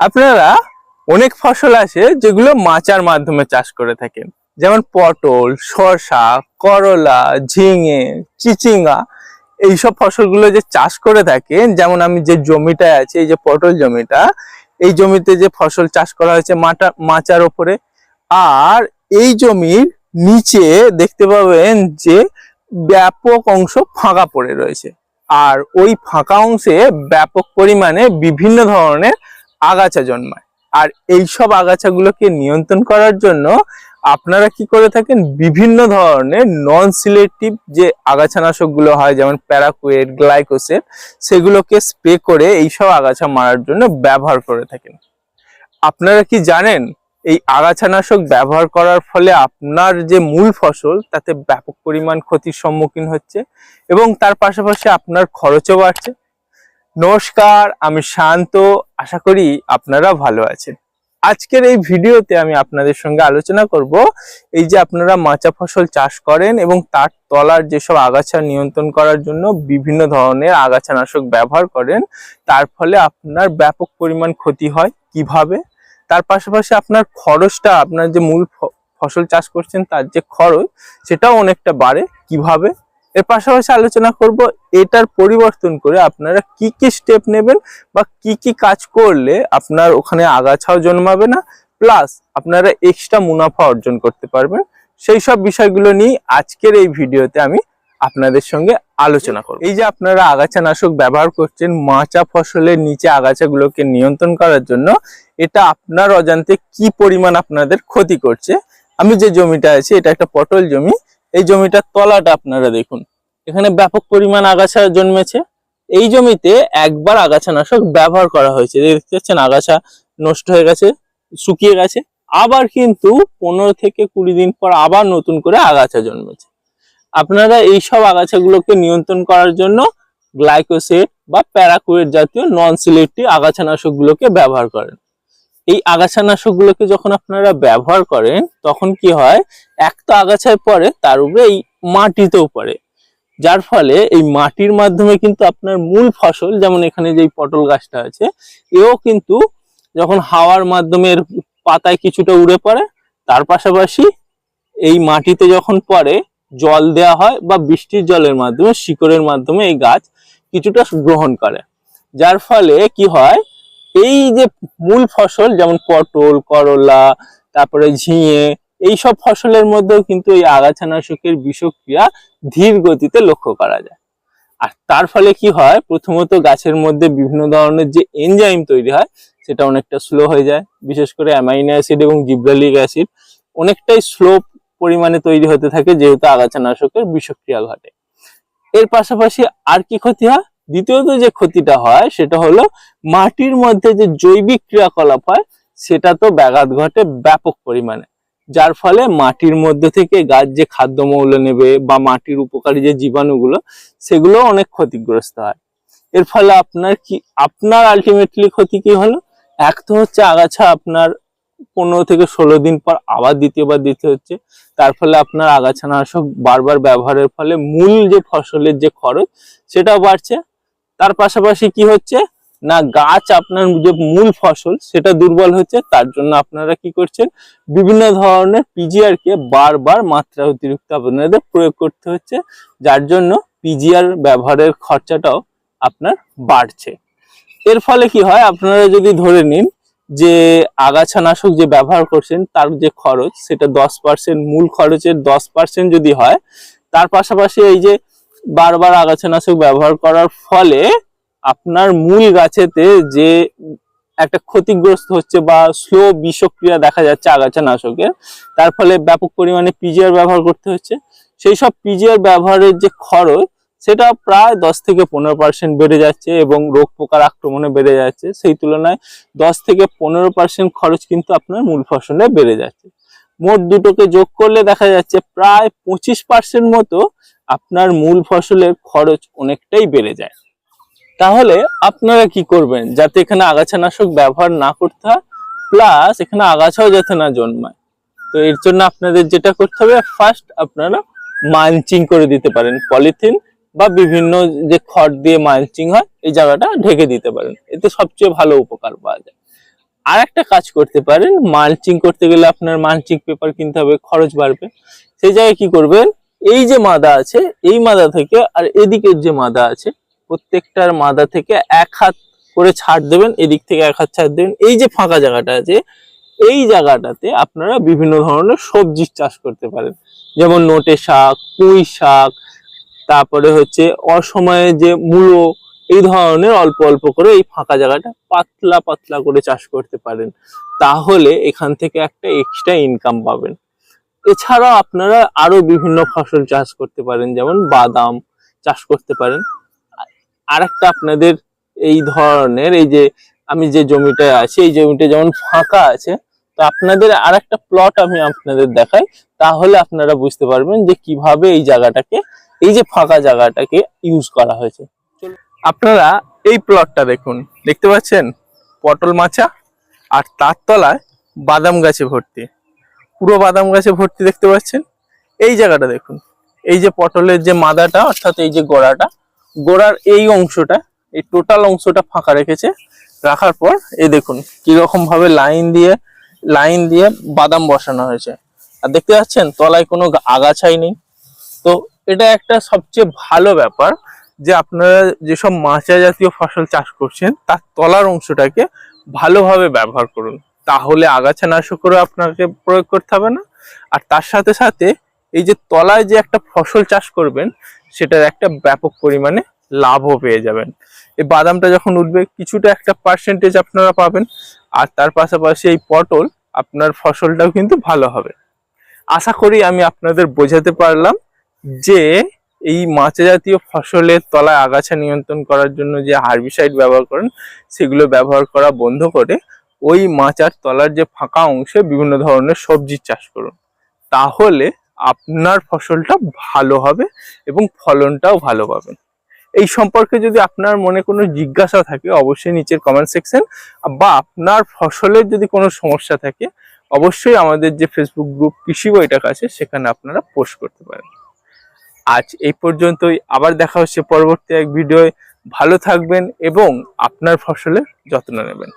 আপনারা অনেক ফসল আছে যেগুলো মাচার মাধ্যমে চাষ করে থাকেন। যেমন পটল, শসা, করলা, ঝিঙে, চিচিঙ্গা, এইসব ফসলগুলো যে চাষ করে থাকেন, যেমন আমি যে জমিটায় আছে, এই যে পটল জমিটা, এই জমিতে যে ফসল চাষ করা হয়েছে মাটা, মাচার ওপরে। আর এই জমির নিচে দেখতে পাবেন যে ব্যাপক অংশ ফাঁকা পড়ে রয়েছে। আর ওই ফাঁকা অংশে ব্যাপক পরিমাণে বিভিন্ন ধরনের আগাছা জন্মায়। আর এই সব আগাছাগুলোকে নিয়ন্ত্রণ করার জন্য আপনারা কি করে থাকেন? বিভিন্ন ধরনের নন সিলেক্টিভ যে আগাছানাশকগুলো হয়, যেমন প্যারাকুয়েট, গ্লাইকোসেট, সেগুলোকে স্প্রে করে এই সব আগাছা মারার জন্য ব্যবহার করে থাকেন। আপনারা কি জানেন? এই আগাছানাশক ব্যবহার করার ফলে আপনার যে মূল ফসল, তাতে ব্যাপক পরিমাণ ক্ষতির সম্মুখীন হচ্ছে এবং তার পাশাপাশি আপনার খরচও বাড়ছে। নমস্কার, আমি শান্ত। আশা করি আপনারা ভালো আছেন। আজকের এই ভিডিওতে আমি আপনাদের সঙ্গে আলোচনা করব এই যে আপনারা মাচা ফসল চাষ করেন এবং তার তলার যেসব আগাছা নিয়ন্ত্রণ করার জন্য বিভিন্ন ধরনের আগাছানাশক ব্যবহার করেন, তার ফলে আপনার ব্যাপক পরিমাণ ক্ষতি হয় কীভাবে? তার পাশাপাশি আপনার খরচটা, আপনার যে মূল ফসল চাষ করছেন তার যে খরচ, সেটাও অনেকটা বাড়ে কীভাবে? এর পাশাপাশি আলোচনা করব এটার পরিবর্তন করে আপনারা কি কি স্টেপ নেবেন বা কি কি কাজ করলে আপনার ওখানে আগাছাও জন্মাবে না প্লাস আপনারা এক্সট্রা মুনাফা অর্জন করতে পারবেন। সেই সব বিষয়গুলো নিয়ে আজকের এই ভিডিওতে আমি আপনাদের সঙ্গে আলোচনা করব। এই যে আপনারা আগাছানাশক ব্যবহার করছেন, মাচা ফসলের নিচে আগাছাগুলোকে নিয়ন্ত্রণ করার জন্য, এটা আপনার অজান্তে কি পরিমাণ আপনাদের ক্ষতি করছে? আমি যে জমিটা আছে, এটা একটা পটল জমি। এই জমিটার তলাটা আপনারা দেখুন। এখানে ব্যাপক পরিমাণ আগাছা জন্মেছে। এই জমিতে একবার আগাছানাশক ব্যবহার করা হয়েছে। দেখতে পাচ্ছেন, আগাছা নষ্ট হয়ে গেছে, শুকিয়ে গেছে। আবার কিন্তু পনেরো থেকে কুড়ি দিন পর আবার নতুন করে আগাছা জন্মেছে। আপনারা এই সব আগাছাগুলোকে নিয়ন্ত্রণ করার জন্য গ্লাইকোসেট বা প্যারাকুয়েট জাতীয় নন সিলেক্টিভ আগাছানাশকগুলোকে ব্যবহার করেন। এই আগাছানাশকগুলোকে যখন আপনারা ব্যবহার করেন, তখন কি হয়? এক তো আগাছায় পড়ে, তার উপরে এই মাটিতেও পড়ে। যার ফলে এই মাটির মাধ্যমে কিন্তু আপনার মূল ফসল, যেমন এখানে যে পটল গাছটা আছে, এও কিন্তু যখন হাওয়ার মাধ্যমে এর পাতায় কিছুটা উড়ে পড়ে, তার পাশাপাশি এই মাটিতে যখন পড়ে, জল দেওয়া হয় বা বৃষ্টির জলের মাধ্যমে, শিকড়ের মাধ্যমে এই গাছ কিছুটা গ্রহণ করে। যার ফলে কি হয়? এই যে মূল ফসল যেমন পটল, করলা, তারপরে ঝিঙে এই সব ফসলের মধ্যেও কিন্তু এই আগাছানাশকের বিষক্রিয়া ধীর গতিতে লক্ষ্য করা যায়। আর তার ফলে কি হয়? প্রথমত গাছের মধ্যে বিভিন্ন ধরনের যে এনজাইম তৈরি হয়, সেটা অনেকটা স্লো হয়ে যায়। বিশেষ করে অ্যামাইনো অ্যাসিড এবং জিব্রালিক অ্যাসিড অনেকটাই স্লো পরিমাণে তৈরি হতে থাকে, যেহেতু আগাছানাশকের বিষক্রিয়া ঘটে। এর পাশাপাশি আর কি ক্ষতি হয়? দ্বিতীয়ত যে ক্ষতিটা হয় সেটা হলো মাটির মধ্যে যে জৈবিক ক্রিয়াকলাপ হয়, সেটা তো ব্যাঘাত ঘটে ব্যাপক পরিমাণে। যার ফলে মাটির মধ্যে থেকে গাছ যে খাদ্য মৌল নেবে বা মাটির উপকারী যে জীবাণুগুলো, সেগুলো অনেক ক্ষতিগ্রস্ত হয়। এর ফলে আপনার কি, আপনার আলটিমেটলি ক্ষতি কি হলো? এক তো হচ্ছে আগাছা আপনার পনেরো থেকে ষোলো দিন পর আবার দ্বিতীয়বার দিতে হচ্ছে। তার ফলে আপনার আগাছানাশক বারবার ব্যবহারের ফলে মূল যে ফসলের যে খরচ, সেটাও বাড়ছে। তার পাশাপাশি কি হচ্ছে? না, গাছ আপনার যে মূল ফসল সেটা দুর্বল হচ্ছে, তার জন্য আপনারা কি করছেন? বিভিন্ন ধরনের পিজিআর কে বারবার মাত্রা অতিরিক্ত আপনাদের প্রয়োগ করতে হচ্ছে, যার জন্য পিজিআর ব্যবহারের খরচাটাও আপনার বাড়ছে। এর ফলে কি হয়? আপনারা যদি ধরে নিন যে আগাছানাশক যে ব্যবহার করছেন, তার যে খরচ, সেটা দশ পার্সেন্ট মূল খরচের দশ পার্সেন্ট যদি হয়, তার পাশাপাশি এই যে বারবার আগাছানাশক ব্যবহার করার ফলে আপনার মূল গাছেতে যে একটা ক্ষতিগ্রস্ত হচ্ছে বা স্লো বিষক্রিয়া দেখা যাচ্ছে আগাছানাশকের, তার ফলে ব্যাপক পরিমাণে পিজিআর ব্যবহার করতে হচ্ছে। সেই সব পিজিআর ব্যবহারের যে খরচ, সেটা প্রায় দশ থেকে পনেরো পার্সেন্ট বেড়ে যাচ্ছে এবং রোগ পোকার আক্রমণে বেড়ে যাচ্ছে। সেই তুলনায় দশ থেকে পনেরো পার্সেন্ট খরচ কিন্তু আপনার মূল ফসলে বেড়ে যাচ্ছে। মোট দুটোকে যোগ করলে দেখা যাচ্ছে প্রায় পঁচিশ পার্সেন্ট মতো আপনার মূল ফসলের খরচ অনেকটাই বেড়ে যায়। তাহলে আপনারা কি করবেন? যাতে এখানে আগাছানাশক ব্যবহার না করতে হয় প্লাস এখানে আগাছাও যাতে না জন্মায়। তো এর জন্য আপনাদের যেটা করতে হবে ফার্স্ট আপনারা মালচিং করে দিতে পারেন। পলিথিন বা বিভিন্ন যে খড় দিয়ে মালচিং হয়, এই জায়গাটা ঢেকে দিতে পারেন। এতে সবচেয়ে ভালো উপকার পাওয়া যায়। আর একটা কাজ করতে পারেন মালচিং করতে গেলে আপনার মালচিং পেপার কিনতে হবে, খরচ বাড়বে। সেই জায়গায় কি করবেন? এই যে মাদা আছে, এই মাদা থেকে আর এদিকের যে মাদা আছে, প্রত্যেকটার মাদা থেকে এক হাত করে ছাড় দেবেন, এদিক থেকে এক হাত ছাড় দেবেন। এই যে ফাঁকা জায়গাটা আছে, এই জায়গাটাতে আপনারা বিভিন্ন ধরনের সবজির চাষ করতে পারেন। যেমন নোটে শাক, পুঁই শাক, তারপরে হচ্ছে অসময়ে যে মূলো, এই ধরনের অল্প অল্প করে এই ফাঁকা জায়গাটা পাতলা পাতলা করে চাষ করতে পারেন। তাহলে এখান থেকে একটা এক্সট্রা ইনকাম পাবেন। এছাড়াও আপনারা আরও বিভিন্ন ফসল চাষ করতে পারেন, যেমন বাদাম চাষ করতে পারেন। আর একটা আপনাদের এই ধরনের, এই যে আমি যে জমিটা আছে, এই জমিটা যেমন ফাঁকা আছে, তো আপনাদের আর একটা প্লট আমি আপনাদের দেখাই, তাহলে আপনারা বুঝতে পারবেন যে কীভাবে এই জায়গাটাকে, এই যে ফাঁকা জায়গাটাকে ইউজ করা হয়েছে। আপনারা এই প্লটটা দেখুন, দেখতে পাচ্ছেন? পটল মাচা আর তার তলায় বাদাম গাছে ভর্তি। পুরো বাদাম গাছে ভর্তি দেখতে পাচ্ছেন। এই জায়গাটা দেখুন। এই যে পটলের যে মাদাটা, অর্থাৎ এই যে গোড়াটা, গোড়ার এই অংশটা, এই টোটাল অংশটা ফাঁকা রেখেছে। রাখার পর এই দেখুন কীরকম ভাবে লাইন দিয়ে লাইন দিয়ে বাদাম বসানো হয়েছে। আর দেখতে পাচ্ছেন, তলায় কোনো আগাছাই নেই। তো এটা একটা সবচেয়ে ভালো ব্যাপার যে আপনারা যেসব মাচা জাতীয় ফসল চাষ করছেন, তার তলার অংশটাকে ভালোভাবে ব্যবহার করুন। তাহলে আগাছা নাশকরও আপনাকে প্রয়োগ করতে হবে না। আর তার সাথে সাথে এই যে তলায় যে একটা ফসল চাষ করবেন, সেটার একটা ব্যাপক পরিমাণে লাভও পেয়ে যাবেন। এই বাদামটা যখন উঠবে, কিছুটা একটা পার্সেন্টেজ আপনারা পাবেন। আর তার পাশাপাশি এই পটল, আপনার ফসলটাও কিন্তু ভালো হবে। আশা করি আমি আপনাদের বোঝাতে পারলাম যে এই মাছ জাতীয় ফসলের তলায় আগাছা নিয়ন্ত্রণ করার জন্য যে হার্বিসাইড ব্যবহার করেন, সেগুলো ব্যবহার করা বন্ধ করে ওই মাচার তলার যে ফাঁকা অংশে বিভিন্ন ধরনের সবজির চাষ করুন। তাহলে আপনার ফসলটা ভালো হবে এবং ফলনটাও ভালো পাবেন। এই সম্পর্কে যদি আপনার মনে কোনো জিজ্ঞাসা থাকে, অবশ্যই নিচের কমেন্ট সেকশন বা আপনার ফসলের যদি কোনো সমস্যা থাকে, অবশ্যই আমাদের যে ফেসবুক গ্রুপ কৃষি বইটা কাছে সেখানে আপনারা পোস্ট করতে পারেন। আজ এই পর্যন্তই। আবার দেখা হচ্ছে পরবর্তী এক ভিডিওয় ভালো থাকবেন এবং আপনার ফসলের যত্ন নেবেন।